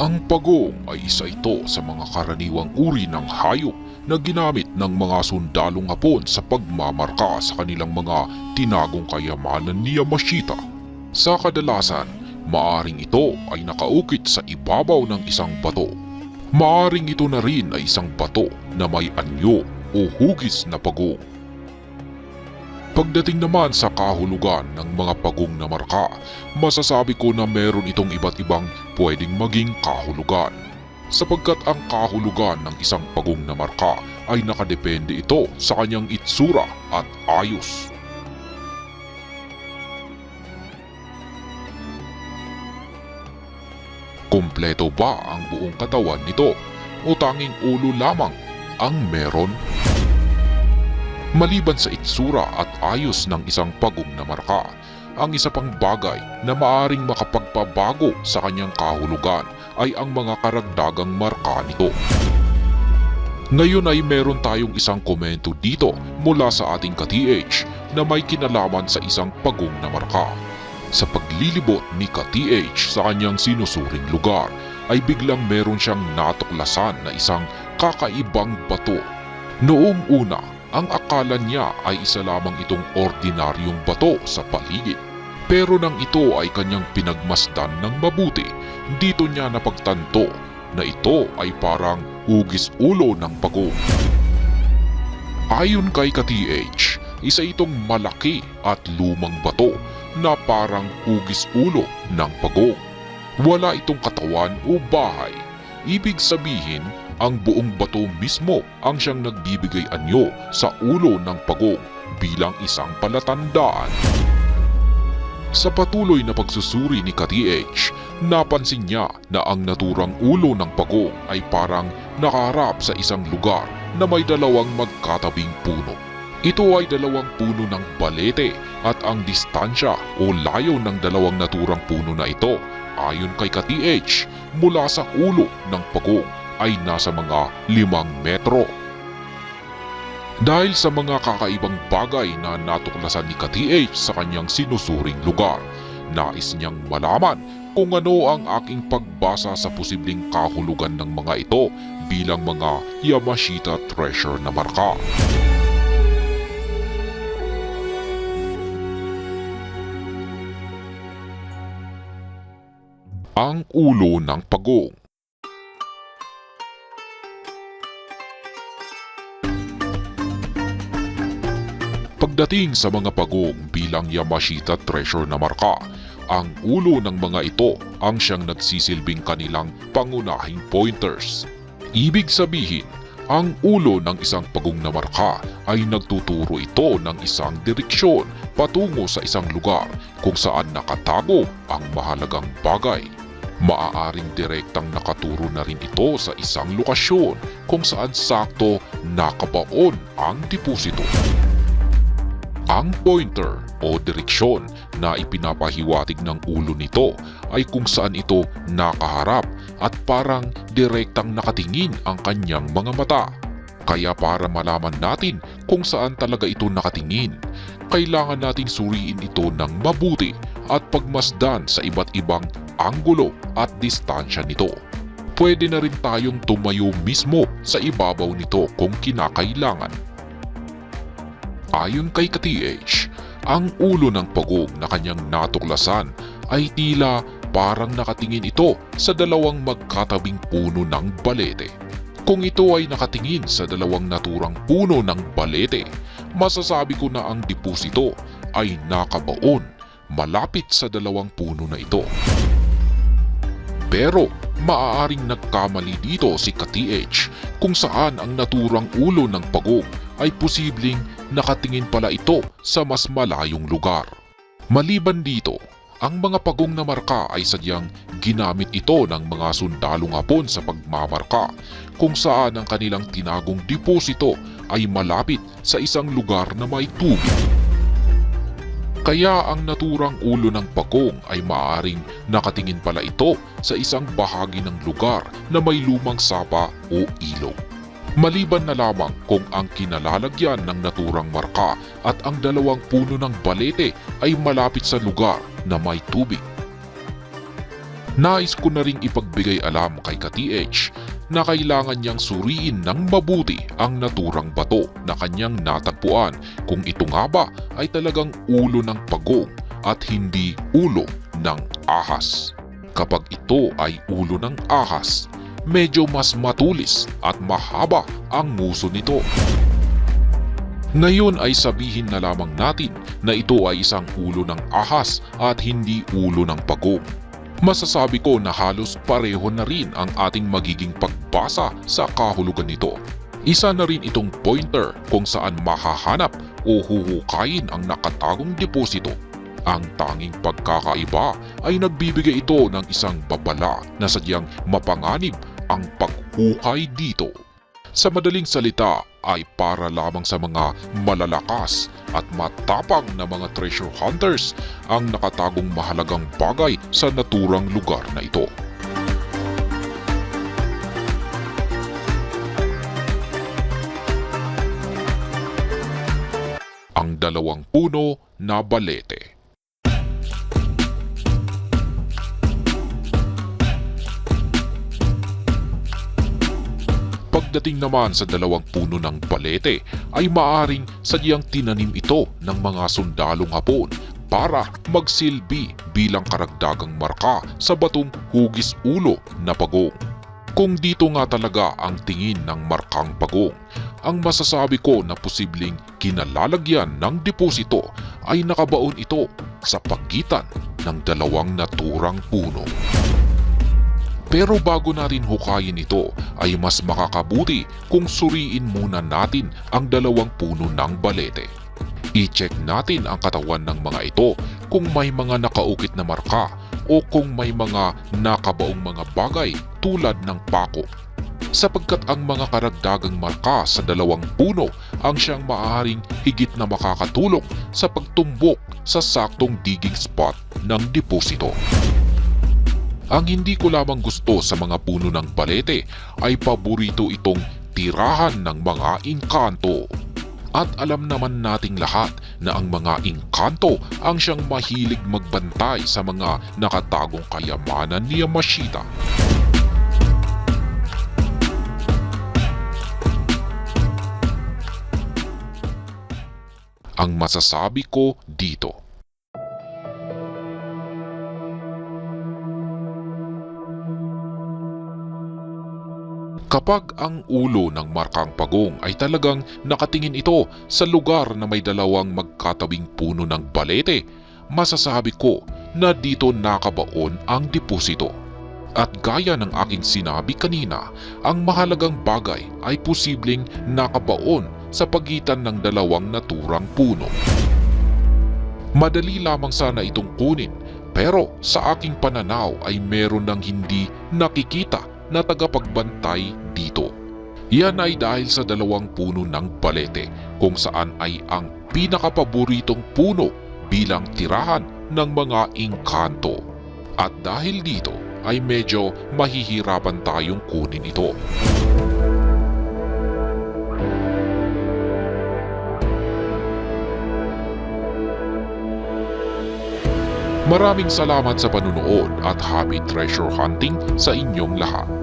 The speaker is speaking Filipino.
Ang pagong ay isa ito sa mga karaniwang uri ng hayop na ginamit ng mga sundalong Hapon sa pagmamarka sa kanilang mga tinagong kayamanan ni Yamashita. Sa kadalasan, maaring ito ay nakaukit sa ibabaw ng isang bato. Maaring ito na rin ay isang bato na may anyo o hugis na pagong. Pagdating naman sa kahulugan ng mga pagong na marka, masasabi ko na meron itong iba't ibang pwedeng maging kahulugan. Sapagkat ang kahulugan ng isang pagong na marka ay nakadepende ito sa kanyang itsura at ayos. Kompleto ba ang buong katawan nito o tanging ulo lamang ang meron? Maliban sa itsura at ayos ng isang pagong na marka, ang isa pang bagay na maaring makapagpabago sa kanyang kahulugan ay ang mga karagdagang marka nito. Ngayon ay meron tayong isang komento dito mula sa ating ka-TH na may kinalaman sa isang pagong na marka. Sa paglilibot ni ka-TH sa kanyang sinusuring lugar ay biglang meron siyang natuklasan na isang kakaibang bato. Noong una, ang akala niya ay isa lamang itong ordinaryong bato sa paligid. Pero nang ito ay kanyang pinagmasdan ng mabuti, dito niya napagtanto na ito ay parang hugis ulo ng pagong. Ayon kay ka-TH, isa itong malaki at lumang bato na parang hugis ulo ng pagong. Wala itong katawan o bahay. Ibig sabihin, ang buong bato mismo ang siyang nagbibigay anyo sa ulo ng pagong bilang isang palatandaan. Sa patuloy na pagsusuri ni ka-TH, napansin niya na ang naturang ulo ng pagong ay parang nakaharap sa isang lugar na may dalawang magkatabing puno. Ito ay dalawang puno ng balete at ang distansya o layo ng dalawang naturang puno na ito ayon kay ka-TH mula sa ulo ng pagong ay nasa mga limang metro. Dahil sa mga kakaibang bagay na natuklasan ni ka-TH sa kanyang sinusuring lugar, nais niyang malaman kung ano ang aking pagbasa sa posibleng kahulugan ng mga ito bilang mga Yamashita treasure na marka. Ang ulo ng pagong Pagdating sa mga pagong bilang Yamashita treasure na marka, ang ulo ng mga ito ang siyang nagsisilbing kanilang pangunahing pointers. Ibig sabihin, ang ulo ng isang pagong na marka ay nagtuturo ito ng isang direksyon patungo sa isang lugar kung saan nakatago ang mahalagang bagay. Maaaring direktang nakaturo na rin ito sa isang lokasyon kung saan sakto nakabaon ang deposito. Ang pointer o direksyon na ipinapahiwatig ng ulo nito ay kung saan ito nakaharap at parang direktang nakatingin ang kanyang mga mata. Kaya para malaman natin kung saan talaga ito nakatingin, kailangan natin suriin ito ng mabuti at pagmasdan sa iba't ibang anggulo at distansya nito. Pwede na rin tayong tumayo mismo sa ibabaw nito kung kinakailangan. Ayon kay ka-TH, ang ulo ng pagong na kanyang natuklasan ay tila parang nakatingin ito sa dalawang magkatabing puno ng balete. Kung ito ay nakatingin sa dalawang naturang puno ng balete, masasabi ko na ang deposito ay nakabaon malapit sa dalawang puno na ito. Pero maaaring nagkamali dito si ka-TH kung saan ang naturang ulo ng pagong ay posibleng nakatingin pala ito sa mas malayong lugar. Maliban dito, ang mga pagong na marka ay sadyang ginamit ito ng mga sundalong hapon sa pagmamarka kung saan ang kanilang tinagong deposito ay malapit sa isang lugar na may tubig. Kaya ang naturang ulo ng pagong ay maaring nakatingin pala ito sa isang bahagi ng lugar na may lumang sapa o ilog. Maliban na lamang kung ang kinalalagyan ng naturang marka at ang dalawang puno ng balete ay malapit sa lugar na may tubig. Nais ko na ring ipagbigay alam kay ka-TH na kailangan niyang suriin ng mabuti ang naturang bato na kanyang natagpuan kung ito nga ba ay talagang ulo ng pagong at hindi ulo ng ahas. Kapag ito ay ulo ng ahas, medyo mas matulis at mahaba ang muso nito. Ngayon ay sabihin na lamang natin na ito ay isang ulo ng ahas at hindi ulo ng pagong. Masasabi ko na halos pareho na rin ang ating magiging pagbasa sa kahulugan nito. Isa na rin itong pointer kung saan mahahanap o huhukayin ang nakatagong deposito. Ang tanging pagkakaiba ay nagbibigay ito ng isang babala na sadyang mapanganib ang paghukay dito. Sa madaling salita ay para lamang sa mga malalakas at matapang na mga treasure hunters ang nakatagong mahalagang bagay sa naturang lugar na ito. Ang dalawang puno na balete. Pagdating naman sa dalawang puno ng balete ay maaring sadyang tinanim ito ng mga sundalong hapon para magsilbi bilang karagdagang marka sa batong hugis ulo na pagong. Kung dito nga talaga ang tingin ng markang pagong, ang masasabi ko na posibleng kinalalagyan ng deposito ay nakabaon ito sa pagitan ng dalawang naturang puno. Pero bago natin hukayin ito ay mas makakabuti kung suriin muna natin ang dalawang puno ng balete. I-check natin ang katawan ng mga ito kung may mga nakaukit na marka o kung may mga nakabaong mga bagay tulad ng pako. Sapagkat ang mga karagdagang marka sa dalawang puno ang siyang maaaring higit na makakatulong sa pagtumbok sa saktong digging spot ng deposito. Ang hindi ko lamang gusto sa mga puno ng balete ay paborito itong tirahan ng mga inkanto. At alam naman nating lahat na ang mga inkanto ang siyang mahilig magbantay sa mga nakatagong kayamanan ni Yamashita. Ang masasabi ko dito Kapag ang ulo ng markang pagong ay talagang nakatingin ito sa lugar na may dalawang magkatabing puno ng balete, masasabi ko na dito nakabaon ang deposito. At gaya ng aking sinabi kanina, ang mahalagang bagay ay posibleng nakabaon sa pagitan ng dalawang naturang puno. Madali lamang sana itong kunin pero sa aking pananaw ay meron ng hindi nakikita na tagapagbantay dito. Yan ay dahil sa dalawang puno ng balete kung saan ay ang pinakapaboritong puno bilang tirahan ng mga inkanto. At dahil dito ay medyo mahihirapan tayong kunin ito. Maraming salamat sa panunood at happy treasure hunting sa inyong lahat.